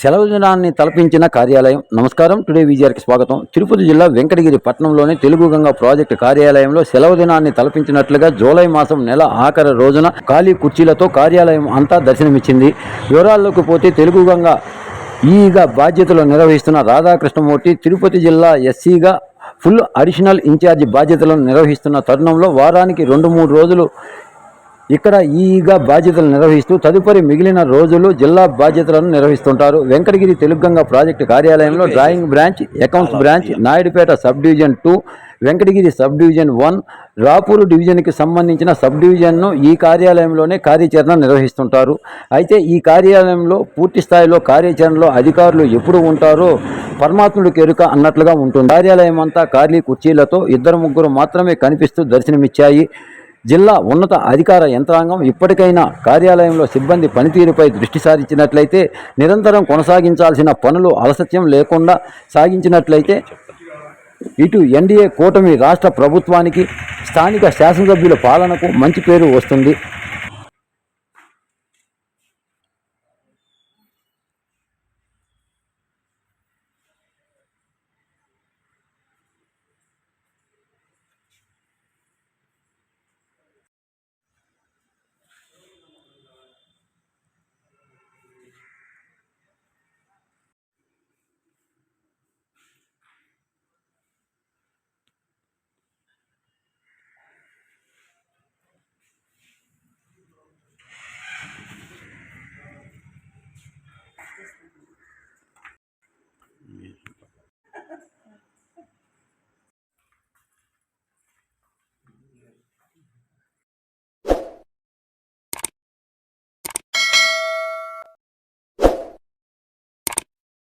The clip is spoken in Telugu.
సెలవు దినాన్ని తలపించిన కార్యాలయం. నమస్కారం. టుడే విజయార్కి స్వాగతం. తిరుపతి జిల్లా వెంకటగిరి పట్టణంలోని తెలుగు గంగా ప్రాజెక్టు కార్యాలయంలో సెలవు దినాన్ని తలపించినట్లుగా జూలై మాసం నెల ఆఖరి రోజున ఖాళీ కుర్చీలతో కార్యాలయం అంతా దర్శనమిచ్చింది. వివరాల్లోకి పోతే తెలుగు గంగా ఈగా బాధ్యతలు నిర్వహిస్తున్న రాధాకృష్ణమూర్తి తిరుపతి జిల్లా ఎస్సీగా ఫుల్ అడిషనల్ ఇన్ఛార్జి బాధ్యతలను నిర్వహిస్తున్న తరుణంలో వారానికి రెండు మూడు రోజులు ఇక్కడ ఈగా బాధ్యతలు నిర్వహిస్తూ తదుపరి మిగిలిన రోజులు జిల్లా బాధ్యతలను నిర్వహిస్తుంటారు. వెంకటగిరి తెలుగంగ ప్రాజెక్టు కార్యాలయంలో drawing branch accounts branch Naidupeta sub division two Venkatagiri sub division one Rapur డివిజన్కి సంబంధించిన సబ్ డివిజన్ను ఈ కార్యాలయంలోనే కార్యాచరణ నిర్వహిస్తుంటారు. అయితే ఈ కార్యాలయంలో పూర్తి స్థాయిలో కార్యాచరణలో అధికారులు ఎప్పుడు ఉంటారో పరమాత్ముడికి ఎరుక అన్నట్లుగా ఉంటుంది. కార్యాలయం అంతా ఖాళీ కుర్చీలతో ఇద్దరు ముగ్గురు మాత్రమే కనిపిస్తూ దర్శనమిచ్చాయి. జిల్లా ఉన్నత అధికార యంత్రాంగం ఇప్పటికైనా కార్యాలయంలో సిబ్బంది పనితీరుపై దృష్టి సారించినట్లయితే నిరంతరం కొనసాగించాల్సిన పనులు అలసత్యం లేకుండా సాగించినట్లయితే ఇటు ఎన్డీఏ కూటమి రాష్ట్ర ప్రభుత్వానికి స్థానిక శాసనసభ్యుల పాలనకు మంచి పేరు వస్తుంది.